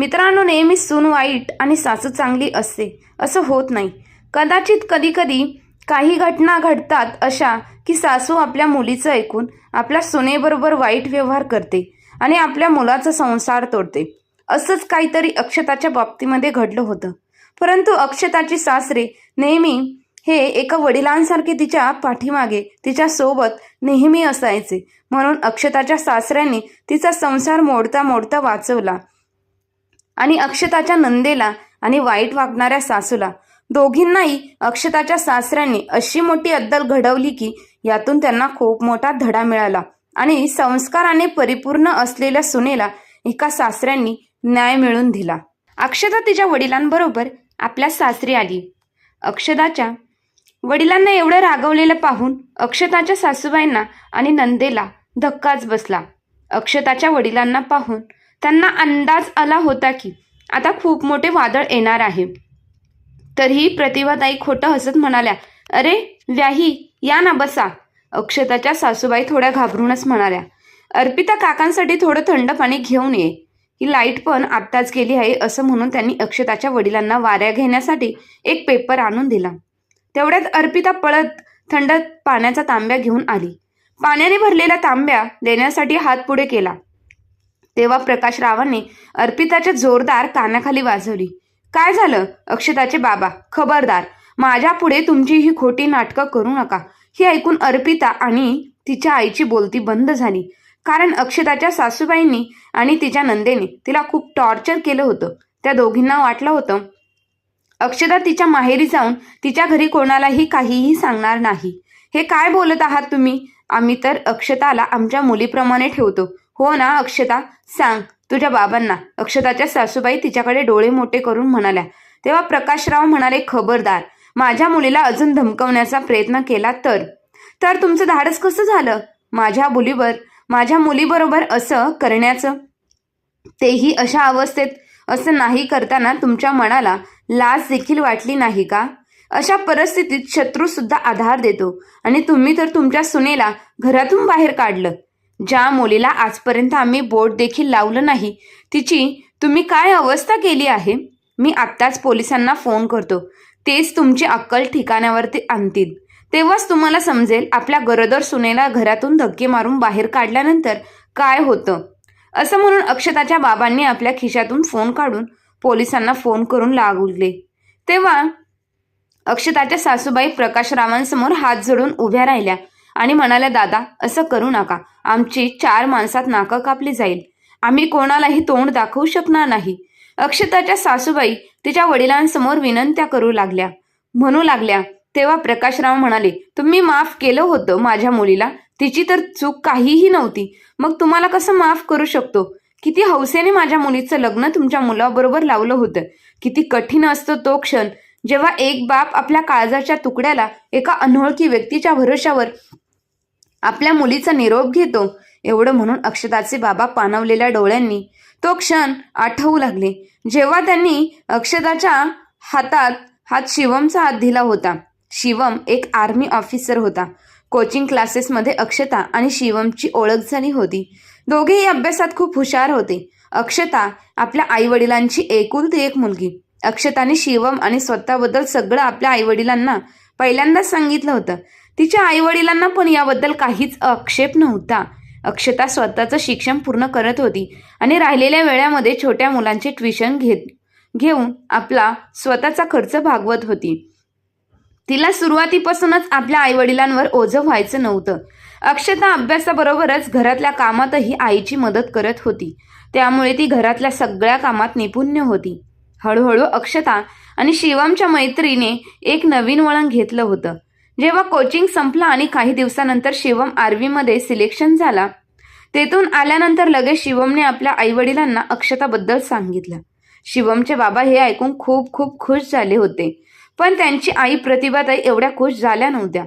मित्रांनो नेहमी सून वाईट आणि सासू चांगली असते. असं होत नाही. कदाचित कधीकधी काही घटना घडतात अशा की सासू आपल्या मुलीचं ऐकून आपल्या सुनेबरोबर वाईट व्यवहार करते आणि आपल्या मुलाचा संसार तोडते. असंच काहीतरी अक्षताच्या बाबतीमध्ये घडलं होतं. परंतु अक्षताची सासरे नेहमी हे एका वडिलांसारखे तिच्या पाठीमागे तिच्या सोबत नेहमी असायचे. म्हणून अक्षताच्या सासऱ्यांनी तिचा संसार मोडता मोडता वाचवला. आणि अक्षताच्या नंदेला आणि वाईट वागणाऱ्या सासूला. दोघींनाही अक्षताच्या सासऱ्यांनी अशी मोठी अद्दल घडवली की यातून त्यांना खूप मोठा धडा मिळाला आणि संस्काराने परिपूर्ण असलेल्या सुनेला एका सासऱ्यांनी न्याय मिळवून दिला. अक्षता तिच्या वडिलांबरोबर आपल्या सासरी आली. अक्षताच्या वडिलांना एवढं रागवलेलं पाहून अक्षताच्या सासूबाईंना आणि नंदेला धक्काच बसला. अक्षताच्या वडिलांना पाहून त्यांना अंदाज आला होता की आता खूप मोठे वादळ येणार आहे. तरीही प्रतिभाताई खोटं हसत म्हणाल्या अरे व्याही या ना बसा. अक्षताच्या सासूबाई थोड्या घाबरूनच म्हणाल्या अर्पिता काकांसाठी थोडं थंड पाणी घेऊन ये. ही लाइट पण आत्ताच गेली आहे असं म्हणून त्यांनी अक्षताच्या वडिलांना वाऱ्या घेण्यासाठी एक पेपर आणून दिला. तेवढ्यात अर्पिता पळत थंड पाण्याचा तांब्या घेऊन आली. पाण्याने भरलेला तांब्या देण्यासाठी हात पुढे केला. तेव्हा प्रकाश रावांनी अर्पिताच्या जोरदार कानाखाली वाजवली. काय झालं? अक्षताचे बाबा खबरदार. माझ्या पुढे तुमची ही खोटी नाटकं करू नका. ही ऐकून अर्पिता आणि तिच्या आईची बोलती बंद झाली. कारण अक्षताच्या सासूबाईंनी आणि तिच्या नंदेने तिला खूप टॉर्चर केलं होतं. त्या दोघींना वाटलं होतं अक्षता तिच्या माहेरी जाऊन तिच्या घरी कोणालाही काहीही सांगणार नाही. हे काय बोलत आहात तुम्ही? आम्ही तर अक्षताला आमच्या मुलीप्रमाणे ठेवतो. हो ना अक्षता सांग. तुझ्या बाबांना. अक्षताच्या सासूबाई तिच्याकडे डोळे मोठे करून म्हणाल्या तेव्हा प्रकाशराव म्हणाले खबरदार. माझ्या मुलीला अजून धमकवण्याचा प्रयत्न केला तर. तर तुमचं धाडस कसं झालं? माझ्या मुलीवर माझ्या मुलीबरोबर असं करण्याचं. तेही अशा अवस्थेत असं नाही करताना तुमच्या मनाला लाज देखील वाटली नाही का? अशा परिस्थितीत शत्रू सुद्धा आधार देतो. आणि तुम्ही तर तुमच्या सुनेला घरातून बाहेर काढलं. ज्या मुलीला आजपर्यंत आम्ही बोट देखील लावलं नाही तिची तुम्ही काय अवस्था केली आहे? मी आत्ताच पोलिसांना फोन करतो. तेच तुमची अक्कल ठिकाणावरती आणतील. तेव्हाच तुम्हाला समजेल आपल्या गरोदर सुनेला घरातून धक्के मारून बाहेर काढल्यानंतर काय होतं? असं म्हणून अक्षताच्या बाबांनी आपल्या खिशातून फोन काढून पोलिसांना फोन करून लागले. तेव्हा अक्षताच्या सासूबाई प्रकाशरावांसमोर हात जोडून उभ्या राहिल्या आणि म्हणाल्या दादा असं करू नका. आमची चार माणसात नाकं कापली जाईल. आम्ही कोणालाही तोंड दाखवू शकणार नाही. अक्षताच्या सासूबाई तिच्या वडिलांसमोर विनंत्या करू लागल्या. म्हणू लागल्या तेव्हा प्रकाशराव म्हणाले तुम्ही माफ केलं होतं माझ्या मुलीला. तिची तर चूक काहीही नव्हती. मग तुम्हाला कसं माफ करू शकतो? किती हौसेने माझ्या मुलीचं लग्न तुमच्या मुलाबरोबर लावलं होतं. किती कठीण असतो तो क्षण. जेव्हा एक बाप आपल्या काळजाच्या तुकड्याला एका अनोळखी व्यक्तीच्या भरोशावर आपल्या मुलीचा निरोप घेतो. एवढं म्हणून अक्षताचे बाबा पाणवलेल्या डोळ्यांनी तो क्षण आठवू लागले. जेव्हा त्यांनी अक्षताच्या हातात हात शिवमचा हात दिला होता. शिवम एक आर्मी ऑफिसर होता. कोचिंग क्लासेसमध्ये अक्षता आणि शिवमची ओळख झाली होती. दोघेही अभ्यासात खूप हुशार होते. अक्षता आपल्या आईवडिलांची एकुलती एक मुलगी. अक्षताने शिवम आणि स्वतःबद्दल सगळं आपल्या आईवडिलांना पहिल्यांदाच सांगितलं होतं. तिच्या आईवडिलांना पण याबद्दल काहीच आक्षेप नव्हता. अक्षता स्वतःचं शिक्षण पूर्ण करत होती आणि राहिलेल्या वेळामध्ये छोट्या मुलांचे ट्युशन घेत घेऊन आपला स्वतःचा खर्च भागवत होती. तिला सुरुवातीपासूनच आपल्या आईवडिलांवर ओझं व्हायचं नव्हतं. अक्षता अभ्यासाबरोबरच घरातल्या कामातही आईची मदत करत होती. त्यामुळे ती घरातल्या सगळ्या कामात निपुण्य होती. हळूहळू अक्षता आणि शिवमच्या मैत्रीने एक नवीन वळण घेतलं होतं. जेव्हा कोचिंग संपला आणि काही दिवसानंतर शिवम आर्वीमध्ये सिलेक्शन झाला तेथून आल्यानंतर लगेच शिवमने आपल्या आईवडिलांना अक्षताबद्दल सांगितलं. शिवमचे बाबा हे ऐकून खूप खूप खुश झाले होते. पण त्यांची आई प्रतिभाताई एवढ्या खुश झाल्या नव्हत्या.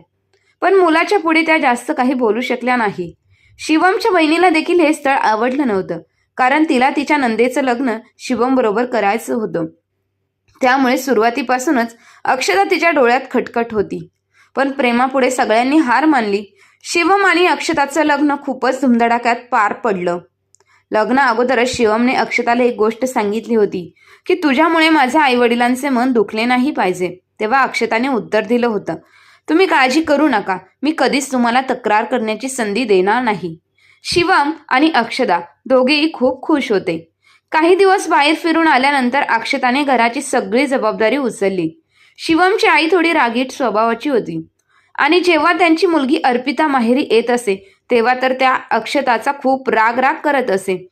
पण मुलाच्या पुढे त्या जास्त काही बोलू शकल्या नाही. शिवमच्या बहिणीला देखील हे स्थळ आवडलं नव्हतं कारण तिला तिच्या नंदेचं लग्न शिवम बरोबर करायचं होतं. त्यामुळे सुरुवातीपासूनच अक्षता तिच्या डोळ्यात खटखट होती. पण प्रेमापुढे सगळ्यांनी हार मानली. शिवम आणि अक्षताचं लग्न खूपच धुमधडाक्यात पार पडलं. लग्न अगोदरच शिवमने अक्षताला एक गोष्ट सांगितली होती की तुझ्यामुळे माझ्या आईवडिलांचे मन दुखले नाही पाहिजे तेव्हा अक्षताने उत्तर दिलं होतं. तुम्ही काळजी करू नका मी कधीच तुम्हाला तक्रार करण्याची संधी देणार नाही. शिवम आणि अक्षता दोघेही खूप खुश होते. काही दिवस बाहेर फिरून आल्यानंतर अक्षताने घराची सगळी जबाबदारी उचलली. शिवमची आई थोडी रागीट स्वभावाची होती. आणि जेव्हा त्यांची मुलगी अर्पिता माहेरी येत असे तेव्हा तर त्या अक्षताचा खूप राग राग करत असे.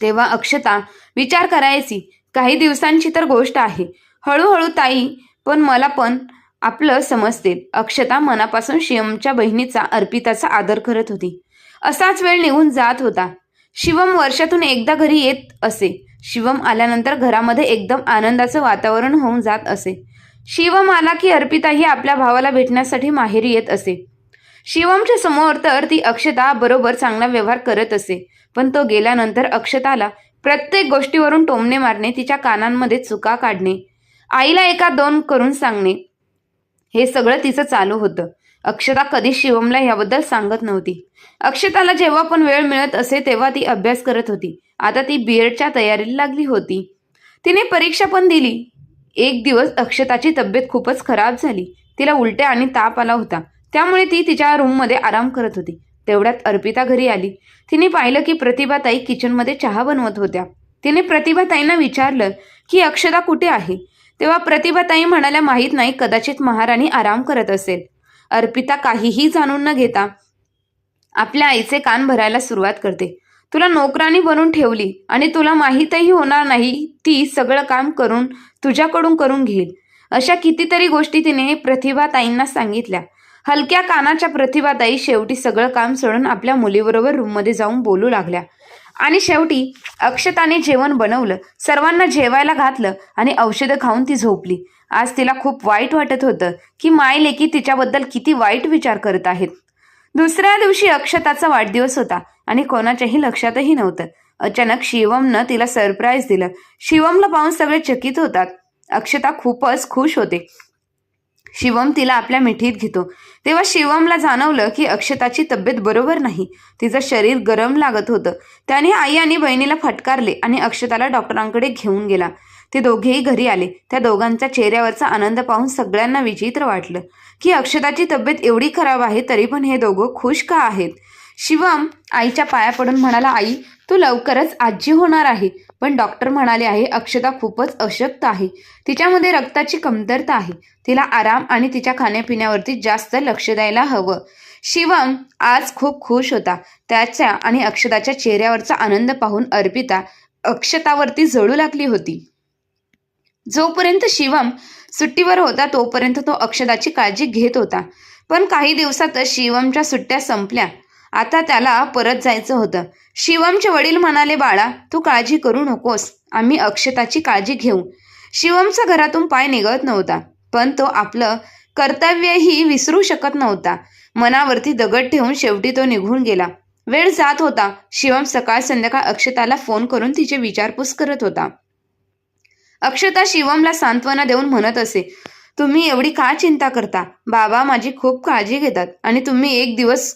तेव्हा अक्षता विचार करायची काही दिवसांची तर गोष्ट आहे. हळूहळू ताई पण मला पण आपलं समजते. अक्षता मनापासून शिवमच्या बहिणीचा अर्पिताचा आदर करत होती. असाच वेळ निघून जात होता. शिवम वर्षातून एकदा घरी येत असे. शिवम आल्यानंतर घरामध्ये एकदम आनंदाचं वातावरण होऊन जात असे. शिवम आला की अर्पिता ही आपल्या भावाला भेटण्यासाठी माहेरी येत असे. शिवमच्या समोर तर ती अक्षता बरोबर चांगला व्यवहार करत असे पण तो गेल्यानंतर अक्षताला प्रत्येक गोष्टीवरून टोमणे मारणे तिच्या कानांमध्ये चुका काढणे आईला एका दोन करून सांगणे हे सगळं तिचं चालू होतं. अक्षता कधी शिवमला याबद्दल सांगत नव्हती. अक्षताला जेव्हा पण वेळ मिळत असे तेव्हा ती अभ्यास करत होती. आता ती बी एडच्या तयारीला लागली होती. तिने परीक्षा पण दिली. एक दिवस अक्षताची तब्येत खूपच खराब झाली. तिला उलट्या आणि ताप आला होता. त्यामुळे ती तिच्या रूममध्ये आराम करत होती. तेवढ्यात अर्पिता घरी आली. तिने पाहिलं की प्रतिभाताई किचनमध्ये चहा बनवत होत्या. तिने प्रतिभाताईंना विचारलं की अक्षता कुठे आहे? तेव्हा प्रतिभाताई म्हणाल्या माहीत नाही कदाचित महाराणी आराम करत असेल. अर्पिता काहीही जाणून न घेता आपल्या आईचे कान भरायला सुरुवात करते. तुला नोकरानी बनून ठेवली आणि तुला माहीतही होणार नाही ती सगळं काम करून तुझ्याकडून करून घेईल. अशा कितीतरी गोष्टी तिने प्रतिभाताईंना सांगितल्या. हलक्या कानाच्या प्रतिभाताई शेवटी सगळं काम सोडून आपल्या मुलीबरोबर रूममध्ये जाऊन बोलू लागल्या. आणि शेवटी अक्षताने जेवण बनवलं सर्वांना जेवायला घातलं आणि औषधं खाऊन ती झोपली. आज तिला खूप वाईट वाटत होतं की माय लेकी तिच्याबद्दल किती वाईट विचार करत आहेत. दुसऱ्या दिवशी अक्षताचा वाढदिवस होता. आणि कोणाच्याही लक्षातही नव्हतं. अचानक शिवमनं तिला सरप्राईज दिलं. शिवमला पाहून सगळे चकित होतात. अक्षता खूपच खुश होते. शिवम तिला आपल्या मिठीत घेतो. तेव्हा शिवमला जाणवलं की अक्षताची तब्येत बरोबर नाही. तिचं शरीर गरम लागत होतं. त्याने आई आणि बहिणीला फटकारले आणि अक्षताला डॉक्टरांकडे घेऊन गेला. ते दोघेही घरी आले. त्या दोघांच्या चेहऱ्यावरचा आनंद पाहून सगळ्यांना विचित्र वाटलं. की अक्षताची तब्येत एवढी खराब आहे तरी पण हे दोघं खुश का आहेत? शिवम आईच्या पाया पडून म्हणाला आई तू लवकरच आजी होणार आहे. पण डॉक्टर म्हणाले आहे अक्षता खूपच अशक्त आहे. तिच्यामध्ये रक्ताची कमतरता आहे. तिला आराम आणि तिच्या खाण्यापिण्यावरती जास्त लक्ष द्यायला हवं. शिवम आज खूप खुश होता. त्याच्या आणि अक्षताच्या चेहऱ्यावरचा आनंद पाहून अर्पिता अक्षतावरती जळू लागली होती. जोपर्यंत शिवम सुट्टीवर होता तोपर्यंत तो अक्षताची काळजी घेत होता. पण काही दिवसातच शिवमच्या सुट्ट्या संपल्या. आता त्याला परत जायचं होतं. शिवमचे वडील म्हणाले बाळा तू काळजी करू नकोस. आम्ही अक्षताची काळजी घेऊ. शिवमचा घरातून पाय निघत नव्हता पण तो आपलं कर्तव्यही विसरू शकत नव्हता. मनावरती दगड ठेवून शेवटी तो निघून गेला. वेळ जात होता. शिवम सकाळ संध्याकाळ अक्षताला फोन करून तिचे विचारपूस करत होता. अक्षता शिवमला सांत्वना देऊन म्हणत असे तुम्ही एवढी का चिंता करता? बाबा माझी खूप काळजी घेतात आणि तुम्ही एक दिवस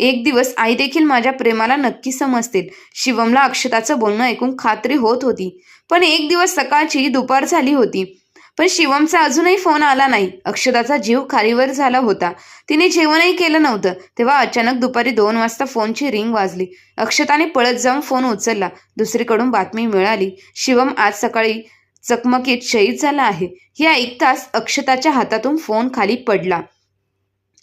एक दिवस आई देखील माझ्या प्रेमाला नक्की समजतील. शिवमला अक्षताचं बोलणं ऐकून खात्री होत होती. पण एक दिवस सकाळची दुपार झाली होती. पण शिवमचा अजूनही फोन आला नाही. अक्षताचा जीव खारीवर झाला होता. तिने जेवणही केलं नव्हतं. तेव्हा अचानक दुपारी दोन वाजता फोनची रिंग वाजली. अक्षताने पळत जाऊन फोन उचलला. दुसरीकडून बातमी मिळाली. शिवम आज सकाळी चकमकीत शहीद झाला आहे. हे ऐकताच अक्षताच्या हातातून फोन खाली पडला.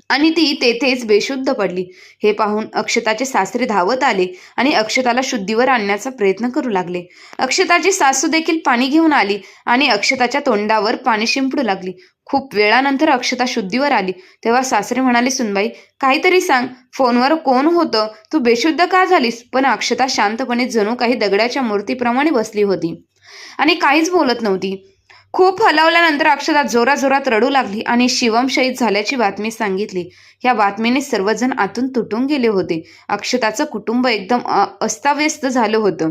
आणि ती तेथेच बेशुद्ध पडली. हे पाहून अक्षताचे सासरे धावत आले आणि अक्षताला शुद्धीवर आणण्याचा प्रयत्न करू लागले. अक्षताची सासू देखील पाणी घेऊन आली आणि अक्षताच्या तोंडावर पाणी शिंपडू लागली. खूप वेळानंतर अक्षता शुद्धीवर आली. तेव्हा सासरे म्हणाले सुनबाई काहीतरी सांग. फोनवर कोण होतं? तू बेशुद्ध का झालीस? पण अक्षता शांतपणे जणू काही दगडाच्या मूर्तीप्रमाणे बसली होती. आणि काहीच बोलत नव्हती. खूप हलवल्यानंतर अक्षता जोराजोरात रडू लागली आणि शिवम शहीद झाल्याची बातमी सांगितली. या बातमीने सर्वजण आतून तुटून गेले होते. अक्षताचं कुटुंब एकदम अ- अस्ताव्यस्त झालं होतं.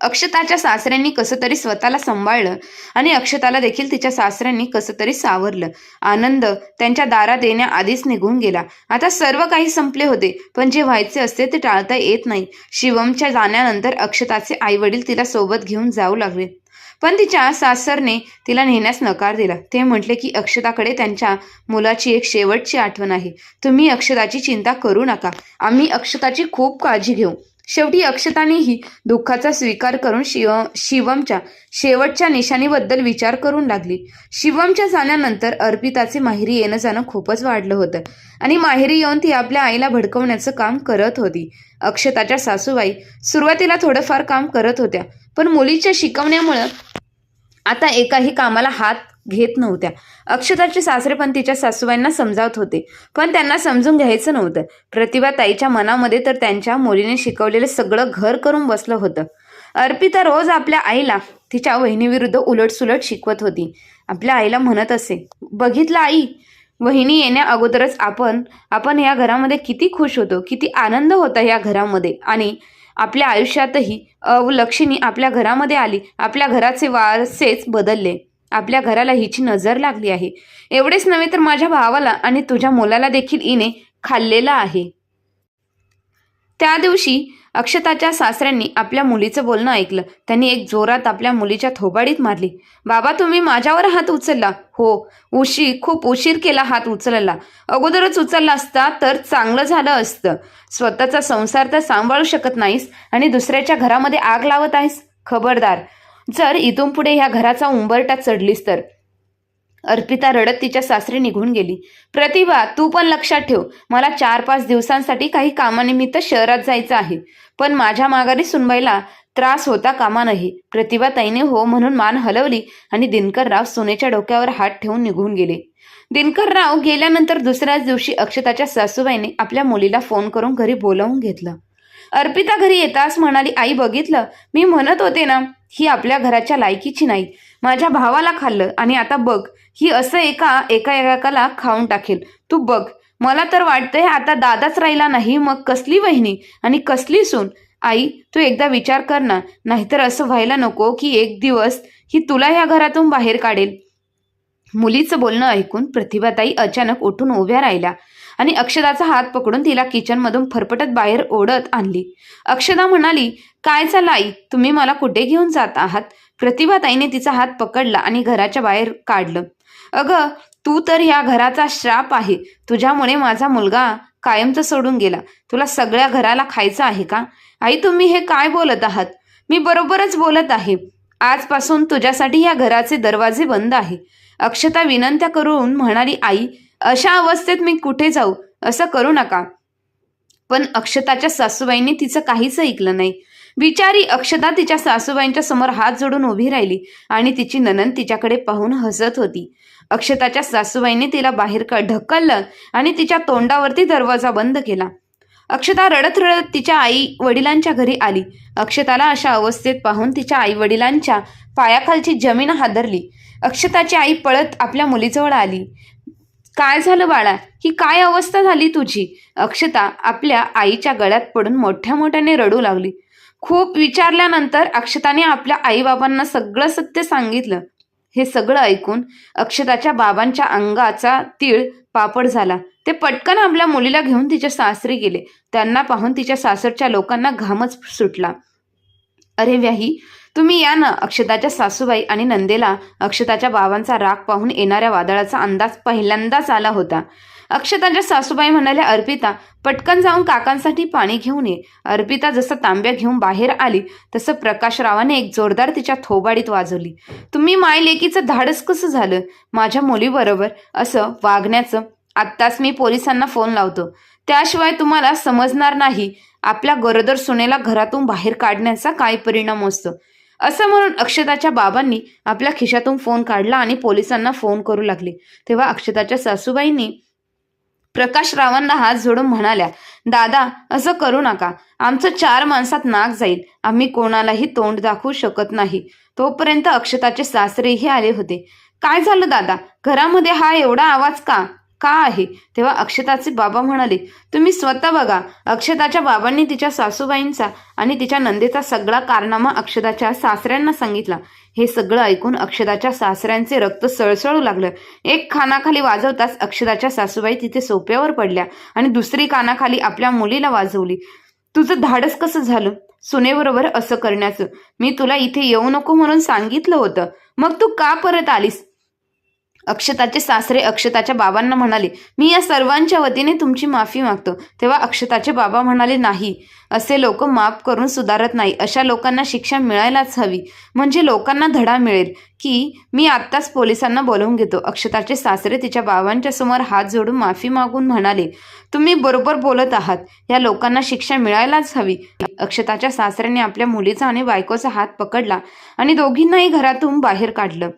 अक्षताच्या सासऱ्यांनी कसं तरी स्वतःला सांभाळलं आणि अक्षताला देखील तिच्या सासऱ्यांनी कसं तरी सावरलं. आनंद त्यांच्या दारात येण्याआधीच निघून गेला. आता सर्व काही संपले होते पण जे व्हायचे असते ते टाळता येत नाही. शिवमच्या जाण्यानंतर अक्षताचे आई वडील तिला सोबत घेऊन जाऊ लागले. पण तिच्या सासरने तिला नेण्यास नकार दिला. ते म्हटले की अक्षताकडे त्यांच्या मुलाची एक शेवटची आठवण आहे. तुम्ही अक्षताची चिंता करू नका. आम्ही अक्षताची खूप काळजी घेऊ. शेवटी अक्षतानेही दुःखाचा स्वीकार करून शिव शिवमच्या शेवटच्या निशाणीबद्दल विचार करून लागली. शिवमच्या जाण्यानंतर अर्पिताचे माहेरी येणं जाणं खूपच वाढलं होतं आणि माहेरी येऊन ती आपल्या आईला भडकवण्याचं काम करत होती. अक्षताच्या सासूबाई सुरुवातीला थोडंफार काम करत होत्या पण मुलीच्या शिकवण्यामुळं आता एकाही कामाला हात घेत नव्हत्या. अक्षताचे सासरे पण तिच्या सासूबाईंना समजावत होते. पण त्यांना समजून घ्यायचं नव्हतं. प्रतिभा ताईच्या मनामध्ये तर त्यांच्या मुलीने शिकवलेलं सगळं घर करून बसलं होतं. अर्पिता रोज आपल्या आईला तिच्या वहिनीविरुद्ध उलटसुलट शिकवत होती. आपल्या आईला म्हणत असे बघितलं आई वहिनी येण्या अगोदरच आपण आपण या घरामध्ये किती खुश होतो किती आनंद होता या घरामध्ये आणि आपल्या आयुष्यातही अवलक्षणी आपल्या घरामध्ये आली. आपल्या घराचे वारसेच बदलले. आपल्या घराला हिची नजर लागली आहे. एवढेच नव्हे तर माझ्या भावाला आणि तुझ्या मुलाला देखील हिने खाल्लेला आहे. त्या दिवशी अक्षताच्या सासऱ्यांनी आपल्या मुलीचं बोलणं ऐकलं. त्यांनी एक जोरात आपल्या मुलीच्या थोबाडीत मारली. बाबा तुम्ही माझ्यावर हात उचलला. हो. उशी खूप उशीर केला हात उचलला अगोदरच उचलला असता तर चांगलं झालं असतं. स्वतःचा संसार तर सांभाळू शकत नाहीस आणि दुसऱ्याच्या घरामध्ये आग लावत आहेस? खबरदार. जर इथून पुढे ह्या घराचा उंबरटा चढलीस तर. अर्पिता रडत तिच्या सासरी निघून गेली. प्रतिभा तू पण लक्षात ठेव. मला चार पाच दिवसांसाठी काही कामानिमित्त शहरात जायचं आहे. पण माझ्या माघारी सुनबाईला त्रास होता कामा नाही प्रतिभा ताईने हो म्हणून मान हलवली आणि दिनकरराव सोनेच्या डोक्यावर हात ठेवून निघून गेले. दिनकरराव गेल्यानंतर दुसऱ्याच दिवशी अक्षताच्या सासूबाईने आपल्या मुलीला फोन करून घरी बोलावून घेतलं. अर्पिता घरी येताच म्हणाली आई बघितलं. मी म्हणत होते ना ही आपल्या घराच्या लायकीची नाही. माझ्या भावाला खाल्लं आणि आता बघ ही असं एका एका एकाला खाऊन टाकेल. तू बघ मला तर वाटतंय आता दादाच राहिला नाही मग कसली वहिनी? आणि कसली सून? आई तू एकदा विचार कर ना नाहीतर असं व्हायला नको की एक दिवस ही तुला ह्या घरातून बाहेर काढेल. मुलीचं बोलणं ऐकून प्रतिभाताई अचानक उठून उभ्या राहिल्या आणि अक्षदाचा हात पकडून तिला किचनमधून फरफटत बाहेर ओढत आणली. अक्षदा म्हणाली काय झालं आई? तुम्ही मला कुठे घेऊन जात आहात? प्रतिभाताईने तिचा हात पकडला आणि घराच्या बाहेर काढलं. अगं तू तर या घराचा श्राप आहे. तुझ्यामुळे माझा मुलगा कायमचा सोडून गेला. तुला सगळ्या घराला खायचं आहे का? आई तुम्ही हे काय बोलत आहात? मी बरोबरच बोलत आहे. आजपासून तुझ्यासाठी या घराचे दरवाजे बंद आहे. अक्षता विनंत्या करून म्हणाली आई अशा अवस्थेत मी कुठे जाऊ? असं करू नका. पण अक्षताच्या सासूबाईंनी तिचं काहीच ऐकलं नाही. बिचारी अक्षता तिच्या सासूबाईंच्या समोर हात जोडून उभी राहिली आणि तिची ननन तिच्याकडे पाहून हसत होती. अक्षताच्या सासूबाईंनी तिला बाहेर ढकललं आणि तिच्या तोंडावरती दरवाजा बंद केला. अक्षता रडत रडत तिच्या आई वडिलांच्या घरी आली. अक्षताला अशा अवस्थेत पाहून तिच्या आई वडिलांच्या पायाखालची जमीन हादरली. अक्षताची आई पळत आपल्या मुलीजवळ आली. काय झालं बाळा? ही काय अवस्था झाली तुझी? अक्षता आपल्या आईच्या गळ्यात पडून मोठ्या मोठ्याने रडू लागली. खूप विचारल्यानंतर अक्षताने आपल्या आईबाबांना सगळं सत्य सांगितलं. हे सगळं ऐकून अक्षताच्या बाबांच्या अंगाचा तीळ पापड झाला. ते पटकन आपल्या मुलीला घेऊन तिच्या सासरी गेले. त्यांना पाहून तिच्या सासरच्या लोकांना घामच सुटला. अरे व्याही तुम्ही या ना अक्षताच्या सासूबाई आणि नंदेला. अक्षताच्या बाबांचा राग पाहून येणाऱ्या वादळाचा अंदाज पहिल्यांदाच आला होता. अक्षताच्या सासूबाई म्हणाल्या अर्पिता पटकन जाऊन काकांसाठी पाणी घेऊन ये. अर्पिता जसं तांब्या घेऊन बाहेर आली तसं प्रकाशरावाने एक जोरदार तिच्या थोबाडीत वाजवली. तुम्ही माय लेकीचं धाडस कसं झालं? माझ्या मुलीबरोबर असं वागण्याचं. आत्ताच मी पोलिसांना फोन लावतो. त्याशिवाय तुम्हाला समजणार नाही. आपल्या गरोदर सुनेला घरातून बाहेर काढण्याचा काय परिणाम असतो? असं म्हणून अक्षताच्या बाबांनी आपल्या खिशातून फोन काढला आणि पोलिसांना फोन करू लागले. तेव्हा अक्षताच्या सासूबाईंनी प्रकाश रावांना हात जोडून म्हणाल्या दादा असं करू नका. आमचं चार माणसात नाक जाईल. आम्ही कोणालाही तोंड दाखवू शकत नाही. तोपर्यंत अक्षताचे सासरेही आले होते. काय झालं दादा? घरामध्ये हा एवढा आवाज का? का आहे? तेव्हा अक्षताचे बाबा म्हणाले तुम्ही स्वतः बघा अक्षताच्या बाबांनी तिच्या सासूबाईंचा आणि तिच्या नंदेचा सगळा कारनामा अक्षताच्या सासऱ्यांना सांगितला. हे सगळं ऐकून अक्षताच्या सासऱ्यांचे रक्त सळसळू लागलं. एक खानाखाली वाजवताच अक्षताच्या सासूबाई तिथे सोप्यावर पडल्या आणि दुसरी कानाखाली आपल्या मुलीला वाजवली. तुझं धाडस कसं झालं? सुनेबरोबर असं करण्याचं. मी तुला इथे येऊ नको म्हणून सांगितलं होतं. मग तू का परत आलीस? अक्षताचे सासरे अक्षताच्या बाबांना म्हणाले मी या सर्वांच्या वतीने तुमची माफी मागतो. तेव्हा अक्षताचे बाबा म्हणाले नाही असे लोक माफ करून सुधारत नाही. अशा लोकांना शिक्षा मिळायलाच हवी. म्हणजे लोकांना धडा मिळेल की मी आत्ताच पोलिसांना बोलवून घेतो. अक्षताचे सासरे तिच्या बाबांच्या समोर हात जोडून माफी मागून म्हणाले तुम्ही बरोबर बोलत आहात. या लोकांना शिक्षा मिळायलाच हवी. अक्षताच्या सासऱ्याने आपल्या मुलीचा आणि बायकोचा हात पकडला आणि दोघींनाही घरातून बाहेर काढलं.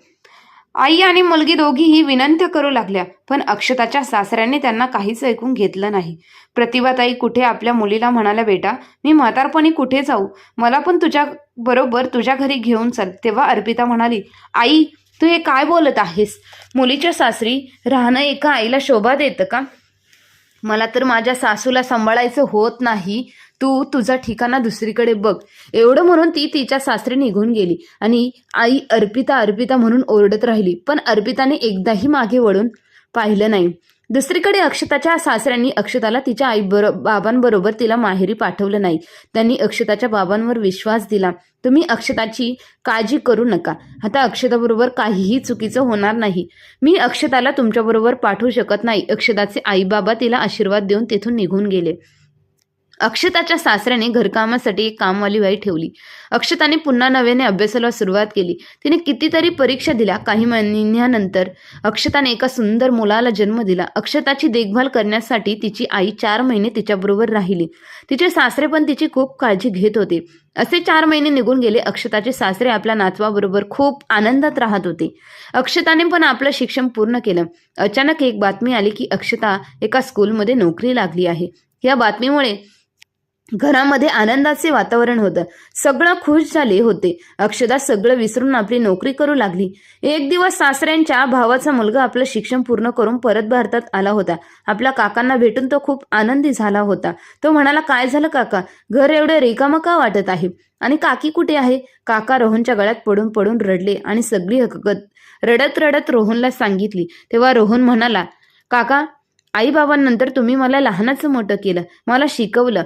आई आणि मुलगी दोघीही विनंत्या करू लागल्या पण अक्षताच्या सासऱ्याने त्यांना काहीच ऐकून घेतलं नाही. प्रतिभाताई कुठे आपल्या मुलीला म्हणाल्या बेटा मी म्हातारपणी कुठे जाऊ? मला पण तुझ्या बरोबर तुझ्या घरी घेऊन चल. तेव्हा अर्पिता म्हणाली आई तू हे काय बोलत आहेस? मुलीच्या सासरी राहणं एका आईला शोभा देतं का? मला तर माझ्या सासूला सांभाळायचं होत नाही. तू तुझा ठिकाणा दुसरीकडे बघ. एवढं म्हणून ती तिच्या सासरी निघून गेली आणि आई अर्पिता अर्पिता म्हणून ओरडत राहिली. पण अर्पिताने एकदाही मागे वळून पाहिलं नाही. दुसरीकडे अक्षताच्या सासऱ्यांनी अक्षताला तिच्या आई बरो बाबांबरोबर तिला माहेरी पाठवलं नाही. त्यांनी अक्षताच्या बाबांवर विश्वास दिला. तुम्ही अक्षताची काळजी करू नका. आता अक्षताबरोबर काहीही चुकीचं होणार नाही. मी अक्षताला तुमच्याबरोबर पाठवू शकत नाही. अक्षताचे आई बाबा तिला आशीर्वाद देऊन तेथून निघून गेले. अक्षताच्या सासऱ्याने घरकामासाठी एक कामवाली बाई ठेवली. अक्षताने पुन्हा नव्याने अभ्यासाला सुरुवात केली. तिने कितीतरी परीक्षा दिल्या. काही महिन्यानंतर अक्षताने एका सुंदर मुलाला जन्म दिला. अक्षताची देखभाल करण्यासाठी तिची आई चार महिने तिच्याबरोबर राहिली. तिचे सासरे पण तिची खूप काळजी घेत होते. असे चार महिने निघून गेले. अक्षताचे सासरे आपल्या नातवाबरोबर खूप आनंदात राहत होते. अक्षताने पण आपलं शिक्षण पूर्ण केलं. अचानक एक बातमी आली की अक्षता एका स्कूलमध्ये नोकरी लागली आहे. या बातमीमुळे घरामध्ये आनंदाचे वातावरण होतं. सगळं खुश झाले होते. अक्षदा सगळं विसरून आपली नोकरी करू लागली. एक दिवस सासऱ्यांच्या भावाचा मुलगा आपलं शिक्षण पूर्ण करून परत भारतात आला होता. आपल्या काकांना भेटून तो खूप आनंदी झाला होता. तो म्हणाला काय झालं काका? घर एवढं रिकामं का वाटत आहे? आणि काकी कुठे आहे? काका रोहनच्या गळ्यात पडून पडून रडले आणि सगळी हकगत रडत रडत रोहनला सांगितली. तेव्हा रोहन म्हणाला काका आई बाबांनंतर तुम्ही मला लहानाचं मोठं केलं. मला शिकवलं.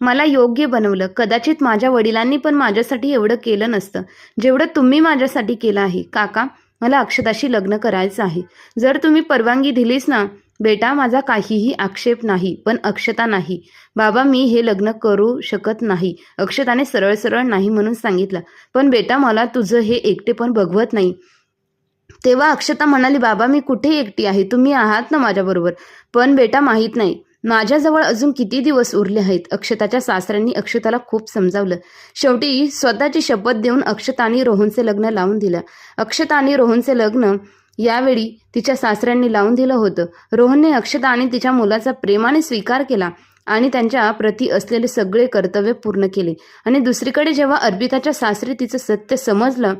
मला योग्य बनवलं. कदाचित माझ्या वडिलांनी पण माझ्यासाठी एवढं केलं नसतं. जेवढं तुम्ही माझ्यासाठी केलं आहे काका मला अक्षताशी लग्न करायचं आहे. जर तुम्ही परवानगी दिलीस ना बेटा माझा काहीही आक्षेप नाही पण अक्षता नाही. बाबा मी हे लग्न करू शकत नाही. अक्षताने सरळ सरळ नाही म्हणून सांगितलं. पण बेटा मला तुझं हे एकटे पण बघवत नाही. तेव्हा अक्षता म्हणाली बाबा मी कुठे एकटी आहे? तुम्ही आहात ना माझ्याबरोबर. पण बेटा माहीत नाही. माझ्याजवळ अजून किती दिवस उरले आहेत? अक्षताच्या सासऱ्यांनी अक्षताला खूप समजावलं. शेवटी स्वतःची शपथ देऊन अक्षता आणि रोहनचे लग्न लावून दिलं. अक्षता आणि रोहनचे लग्न यावेळी तिच्या सासऱ्यांनी लावून दिलं होतं. रोहनने अक्षता आणि तिच्या मुलाचा प्रेमाने स्वीकार केला आणि त्यांच्या प्रती असलेले सगळे कर्तव्य पूर्ण केले. आणि दुसरीकडे जेव्हा अर्पिताच्या सासरी तिचं सत्य समजलं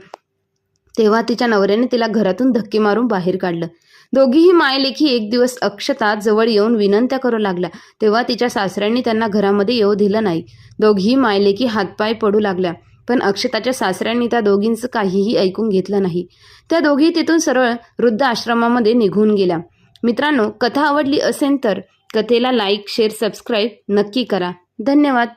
तेव्हा तिच्या नवऱ्याने तिला घरातून धक्के मारून बाहेर काढलं. दोघीही मायलेखी एक दिवस अक्षता जवळ येऊन विनंत्या करू लागल्या. तेव्हा तिच्या सासऱ्यांनी त्यांना घरामध्ये येऊ दिलं नाही. दोघीही मायलेखी हातपाय पडू लागल्या. पण अक्षताच्या सासऱ्यांनी त्या दोघींचं काहीही ऐकून घेतलं नाही. त्या दोघी तिथून सरळ वृद्ध आश्रमामध्ये निघून गेल्या. मित्रांनो कथा आवडली असेल तर कथेला लाईक शेअर सबस्क्राईब नक्की करा. धन्यवाद.